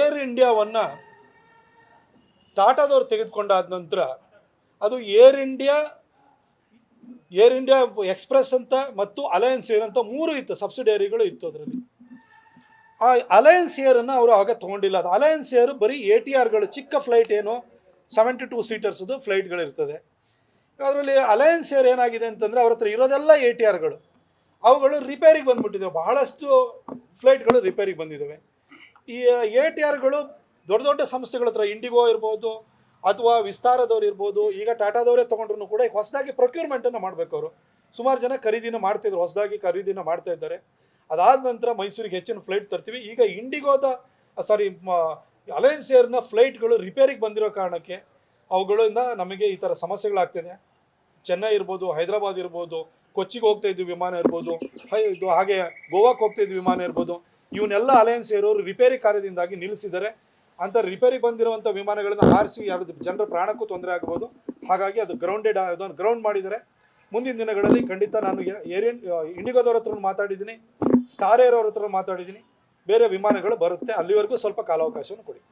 Air ಇಂಡಿಯಾವನ್ನು ಟಾಟಾದವ್ರು ತೆಗೆದುಕೊಂಡಾದ ನಂತರ ಅದು Air India Air India Express ಅಂತ ಮತ್ತು ಅಲಯನ್ಸ್ ಏರ್ ಅಂತ ಮೂರು ಇತ್ತು, ಸಬ್ಸಿಡಿಯರಿಗಳು ಇತ್ತು ಅದರಲ್ಲಿ. ಆ ಅಲಯನ್ಸ್ ಏರನ್ನು ಅವರು ಆಗ ತೊಗೊಂಡಿಲ್ಲ. ಅದು ಅಲಯನ್ಸ್ ಏರ್ ಬರೀ ಎ ಟಿ ಆರ್ಗಳು, ಚಿಕ್ಕ ಫ್ಲೈಟ್ ಏನು ಸೆವೆಂಟಿ ಟೂ ಸೀಟರ್ಸ್ದು ಫ್ಲೈಟ್ಗಳಿರ್ತದೆ. ಅದರಲ್ಲಿ ಅಲಯನ್ಸ್ ಏರ್ ಏನಾಗಿದೆ ಅಂತಂದರೆ ಅವ್ರ ಹತ್ರ ಇರೋದೆಲ್ಲ ಎ ಟಿ ಆರ್ಗಳು. ಅವುಗಳು ರಿಪೇರಿಗೆ ಬಂದ್ಬಿಟ್ಟಿದ್ದಾವೆ. ಬಹಳಷ್ಟು ಫ್ಲೈಟ್ಗಳು ರಿಪೇರಿಗೆ ಬಂದಿದ್ದಾವೆ. ಈ ಎ ಟಿ ಆರ್ಗಳು ದೊಡ್ಡ ದೊಡ್ಡ ಸಂಸ್ಥೆಗಳ ಹತ್ರ ಇಂಡಿಗೋ ಇರ್ಬೋದು ಅಥವಾ ವಿಸ್ತಾರದವ್ರು ಇರ್ಬೋದು, ಈಗ ಟಾಟಾದವರೇ ತೊಗೊಂಡ್ರು ಕೂಡ ಹೊಸದಾಗಿ ಪ್ರೊಕ್ಯೂರ್ಮೆಂಟನ್ನು ಮಾಡಬೇಕು ಅವರು. ಸುಮಾರು ಜನ ಖರೀದಿನ ಮಾಡ್ತಿದ್ರು, ಹೊಸದಾಗಿ ಖರೀದಿನ ಮಾಡ್ತಾ ಇದ್ದಾರೆ. ಅದಾದ ನಂತರ ಮೈಸೂರಿಗೆ ಹೆಚ್ಚಿನ ಫ್ಲೈಟ್ ತರ್ತೀವಿ. ಈಗ ಇಂಡಿಗೋದ ಸಾರಿ ಅಲಯನ್ಸ್ ಏರ್ನ ಫ್ಲೈಟ್ಗಳು ರಿಪೇರಿಗೆ ಬಂದಿರೋ ಕಾರಣಕ್ಕೆ ಅವುಗಳಿಂದ ನಮಗೆ ಈ ಥರ ಸಮಸ್ಯೆಗಳಾಗ್ತಿದೆ. ಚೆನ್ನೈ ಇರ್ಬೋದು, ಹೈದರಾಬಾದ್ ಇರ್ಬೋದು, ಕೊಚ್ಚಿಗೆ ಹೋಗ್ತಾ ಇದ್ವಿ ವಿಮಾನ ಇರ್ಬೋದು, ಹೈ, ಇದು ಹಾಗೆ ಗೋವಾಕ್ಕೆ ಹೋಗ್ತಾ ಇದ್ವಿ ವಿಮಾನ ಇರ್ಬೋದು. ಇವನ್ನೆಲ್ಲ ಅಲಯನ್ಸ್ ಏರೋರು ರಿಪೇರಿ ಕಾರ್ಯದಿಂದಾಗಿ ನಿಲ್ಲಿಸಿದರೆ ಅಂತ ರಿಪೇರಿ ಬಂದಿರುವಂಥ ವಿಮಾನಗಳನ್ನು ಹಾರಿಸಿ ಯಾರು ಜನರ ಪ್ರಾಣಕ್ಕೂ ತೊಂದರೆ ಆಗಬಹುದು ಹಾಗಾಗಿ ಅದು ಗ್ರೌಂಡೆಡ್ ಅದನ್ನು ಗ್ರೌಂಡ್ ಮಾಡಿದರೆ ಮುಂದಿನ ದಿನಗಳಲ್ಲಿ ಖಂಡಿತ ನಾನು ಏರಿಯನ್ ಇಂಡಿಗೋದವ್ರ ಹತ್ರ ಮಾತಾಡಿದ್ದೀನಿ. ಸ್ಟಾರ್ ಏರ್ ಅವ್ರ ಹತ್ರ ಮಾತಾಡಿದ್ದೀನಿ. ಬೇರೆ ವಿಮಾನಗಳು ಬರುತ್ತೆ. ಅಲ್ಲಿವರೆಗೂ ಸ್ವಲ್ಪ ಕಾಲಾವಕಾಶವನ್ನು ಕೊಡಿ.